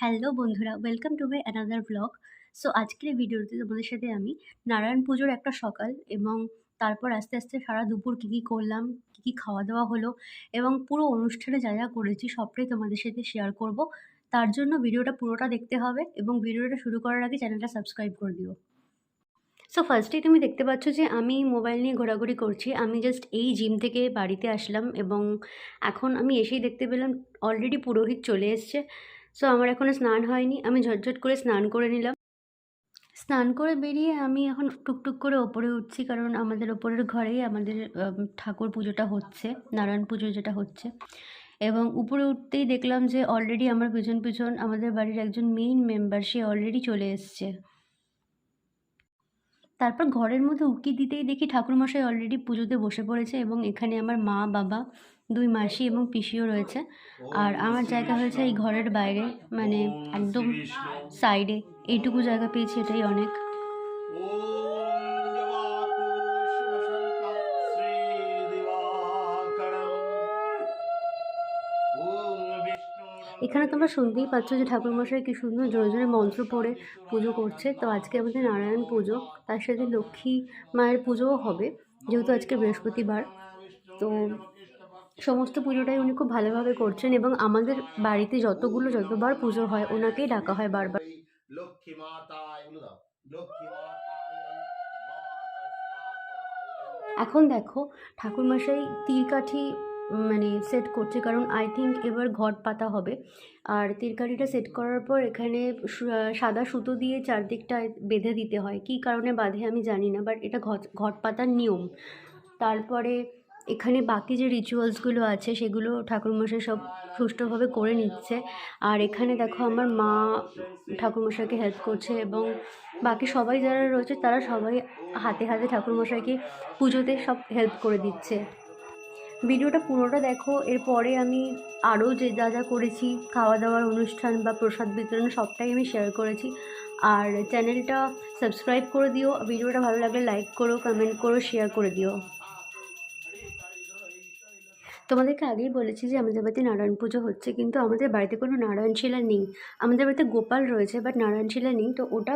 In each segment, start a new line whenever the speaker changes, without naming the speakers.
Hello বন্ধুরা welcome to my another blog so আজকের ভিডিওতে তোমাদের সাথে আমি নারায়ণ পুজোর একটা সকাল এবং তারপর আস্তে আস্তে সারা দুপুর কী কী করলাম, কী কী খাওয়া দাওয়া হলো এবং পুরো অনুষ্ঠানে যা যা করেছি সবটাই তোমাদের সাথে শেয়ার করব। তার জন্য ভিডিওটা পুরোটা দেখতে হবে এবং ভিডিওটা শুরু করার আগে চ্যানেলটা সাবস্ক্রাইব করে দিও। সো ফার্স্টেই তুমি দেখতে পাচ্ছ যে আমি মোবাইল নিয়ে ঘোরাঘুরি করছি। আমি জাস্ট এই জিম থেকে বাড়িতে আসলাম এবং এখন আমি এসেই দেখতে পেলাম অলরেডি পুরোহিত চলে এসছে। সো আমার এখনও স্নান হয়নি। আমি ঝটঝট করে স্নান করে নিলাম। স্নান করে বেরিয়ে আমি এখন টুকটুক করে ওপরে উঠছি কারণ আমাদের ওপরের ঘরেই আমাদের ঠাকুর পুজোটা হচ্ছে, নারায়ণ পুজো যেটা হচ্ছে। এবং উপরে উঠতেই দেখলাম যে অলরেডি আমার পিছন পিছন আমাদের বাড়ির একজন মেইন মেম্বার সে অলরেডি চলে এসছে। তারপর ঘরের মধ্যে উকি দিতেই দেখি ঠাকুরমশাই অলরেডি পুজোতে বসে পড়েছে এবং এখানে আমার মা, বাবা দুই মাসি এবং পিসিও রয়েছে। আর আমার জায়গা হয়েছে এই ঘরের বাইরে মানে একদম সাইডে। এইটুকু জায়গা পেয়েছি, এটাই অনেক। এখানে তোমরা শুনতেই পাচ্ছ যে ঠাকুরমশাই কি সুন্দর জোরে জোরে মন্ত্র পড়ে পুজো করছে। তো আজকে আমাদের নারায়ণ পুজো, তার সাথে লক্ষ্মী মায়ের পুজোও হবে, যেহেতু আজকে বৃহস্পতিবার। তো সমস্ত পুজোটাই উনি খুব ভালোভাবে করছেন এবং আমাদের বাড়িতে যতগুলো যতবার পুজো হয় ওনাকেই ডাকা হয় বারবার।
লক্ষ্মী মাতায় বলে দাও। লক্ষ্মী
এখন দেখো ঠাকুরমশাই তীরকাঠি মানে সেট করছে কারণ আই থিঙ্ক এবার ঘট পাতা হবে। আর তীরকাঠিটা সেট করার পর এখানে সাদা সুতো দিয়ে চারদিকটা বেঁধে দিতে হয়। কী কারণে বাঁধে আমি জানি না বাট এটা ঘট ঘট পাতার নিয়ম। তারপরে এখানে বাকি যে রিচুয়ালসগুলো আছে, সেগুলো ঠাকুরমশাই সব সুষ্ঠুভাবে করে নিচ্ছে। আর এখানে দেখো আমার মা ঠাকুরমশাইকে হেল্প করছে এবং বাকি সবাই যারা রয়েছে, তারা সবাই হাতে হাতে ঠাকুরমশাইকে পুজোতে সব হেল্প করে দিচ্ছে। ভিডিওটা পুরোটা দেখো, এরপরে আমি আরও যে যা যা করেছি খাওয়া দাওয়ার অনুষ্ঠান বা প্রসাদ বিতরণ, সবটাই আমি শেয়ার করেছি। আর চ্যানেলটা সাবস্ক্রাইব করে দিও, ভিডিওটা ভালো লাগলে লাইক করো কমেন্ট করো শেয়ার করে দিও। তোমাদেরকে আগেই বলেছি যে আমাদের বাড়িতে নারায়ণ পুজো হচ্ছে, কিন্তু আমাদের বাড়িতে কোনো নারায়ণ শিলা নেই। আমাদের বাড়িতে গোপাল রয়েছে বাট নারায়ণ শিলা নেই, তো ওটা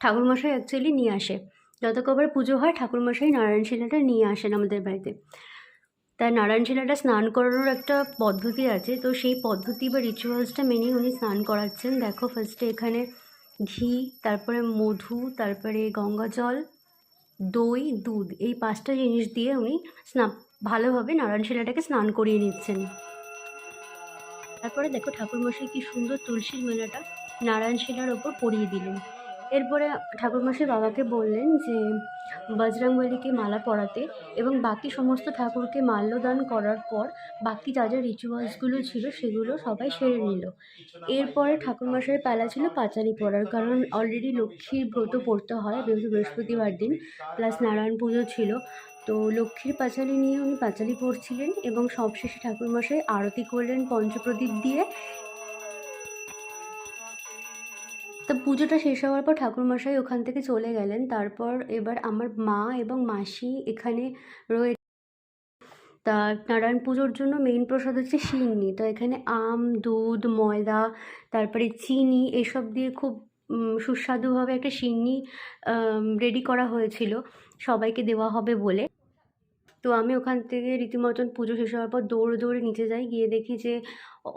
ঠাকুরমশাই অ্যাকচুয়ালি নিয়ে আসে। যত কবার পুজো হয়, ঠাকুরমশাই নারায়ণ শিলাটা নিয়ে আসেন আমাদের বাড়িতে। তাই নারায়ণ শিলাটা স্নান করানোর একটা পদ্ধতি আছে, তো সেই পদ্ধতি বা রিচুয়ালসটা মেনেই উনি স্নান করাচ্ছেন। দেখো ফার্স্টে এখানে ঘি, তারপরে মধু, তারপরে গঙ্গা জল দই, দুধ, এই পাঁচটা জিনিস দিয়ে উনি স্নান ভালোভাবে নারায়ণ শিলাটাকে স্নান করিয়ে নিচ্ছেন। তারপরে দেখো ঠাকুরমশাই কি সুন্দর তুলসীর মেলাটা নারায়ণ শিলার ওপর পরিয়ে দিলেন। এরপরে ঠাকুরমশাই বাবাকে বললেন যে, বজরংবলীকে মালা পরাতে এবং বাকি সমস্ত ঠাকুরকে মাল্যদান করার পর বাকি যা যা রিচুয়ালসগুলো ছিল সেগুলো সবাই সেরে নিল। এরপরে ঠাকুরমশাইয়ের পালা ছিল পাঁচালি পড়ার কারণ অলরেডি লক্ষ্মীর ব্রত পড়তে হয় বৃহস্পতিবার দিন প্লাস নারায়ণ পুজো ছিল। তো লক্ষ্মীর পাঁচালি নিয়ে উনি পাঁচালি পড়ছিলেন এবং সবশেষে ঠাকুরমশাই আরতি করলেন পঞ্চপ্রদীপ দিয়ে। তো পুজোটা শেষ হওয়ার পর ঠাকুরমশাই ওখান থেকে চলে গেলেন। তারপর এবার আমার মা এবং মাসি এখানে রয়ে তা নারায়ণ পুজোর জন্য মেইন প্রসাদ হচ্ছে সিন্নি। তো এখানে আম, দুধ, ময়দা, তারপরে চিনি এসব দিয়ে খুব সুস্বাদুভাবে একটা সিন্নি রেডি করা হয়েছিল। সবাইকে দেওয়া হবে বলে। তো আমি ওখান থেকে রীতিমতন পুজো শেষ হওয়ার পর দৌড়ে দৌড়ে নিচে যাই, গিয়ে দেখি যে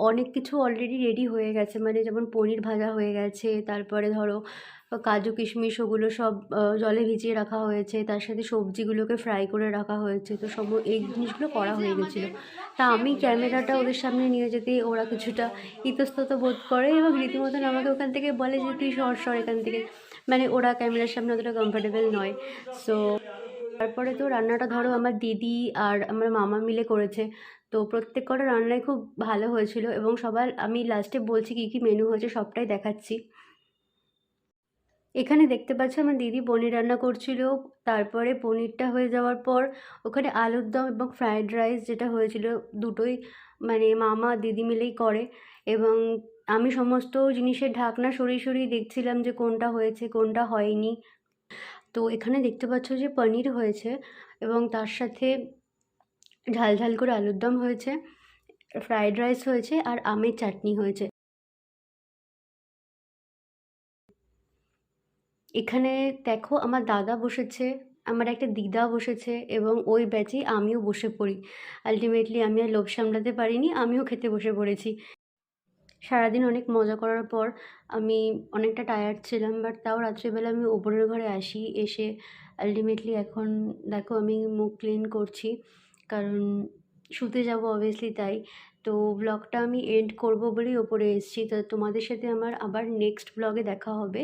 অনেক কিছু অলরেডি রেডি হয়ে গেছে। মানে যেমন পনির ভাজা হয়ে গেছে, তারপরে ধরো কাজু, কিশমিশ ওগুলো সব জলে ভিজিয়ে রাখা হয়েছে। তার সাথে সবজিগুলোকে ফ্রাই করে রাখা হয়েছে। তো সব এই জিনিসগুলো করা হয়ে গেছিল। তা আমি ক্যামেরাটা ওদের সামনে নিয়ে যেতেই ওরা কিছুটা ইতস্তত বোধ করে এবং রীতিমতন আমাকে ওখান থেকে বলে যে, তুই সর সর এখান থেকে। মানে ওরা ক্যামেরার সামনে অতটা কমফোর্টেবল নয়। সো তারপরে তো রান্নাটা ধরো আমার দিদি আর আমার মামা মিলে করেছে। তো প্রত্যেক কটা রান্নাই খুব ভালো হয়েছিল এবং সবার আমি লাস্টে বলছি কী কী মেনু হয়েছে সবটাই দেখাচ্ছি। এখানে দেখতে পাচ্ছ আমার দিদি পনির রান্না করছিল, তারপরে পনিরটা হয়ে যাওয়ার পর ওখানে আলুর দম এবং ফ্রায়েড রাইস যেটা হয়েছিল দুটোই মানে মামা দিদি মিলেই করে এবং আমি সমস্ত জিনিসের ঢাকনা সরিয়ে সরিয়ে দেখছিলাম যে কোনটা হয়েছে, কোনটা হয়নি। তো এখানে দেখতে পাচ্ছ যে পনির হয়েছে এবং তার সাথে ঝাল ঝাল করে আলুর দম হয়েছে ফ্রাইড রাইস হয়েছে আর আমের চাটনি হয়েছে। এখানে দেখো আমার দাদা বসেছে, আমার একটা দিদা বসেছে এবং ওই ব্যাচেই আমিও বসে পড়ি। আলটিমেটলি আমি আর লোভ সামলাতে পারিনি, আমিও খেতে বসে পড়েছি। সারাদিন অনেক মজা করার পর আমি অনেকটা টায়ার্ড ছিলাম বাট তাও রাত্রিবেলা আমি ওপরের ঘরে আসি, এসে আলটিমেটলি এখন দেখো আমি মুখ ক্লিন করছি, কারণ শুতে যাব অবভিয়াসলি তাই। তো ব্লগটা আমি এন্ড করব বলেই ওপরে এসেছি। তো তোমাদের সাথে আমার আবার নেক্সট ব্লগে দেখা হবে।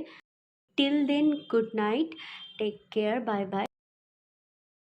Till then good night take care bye bye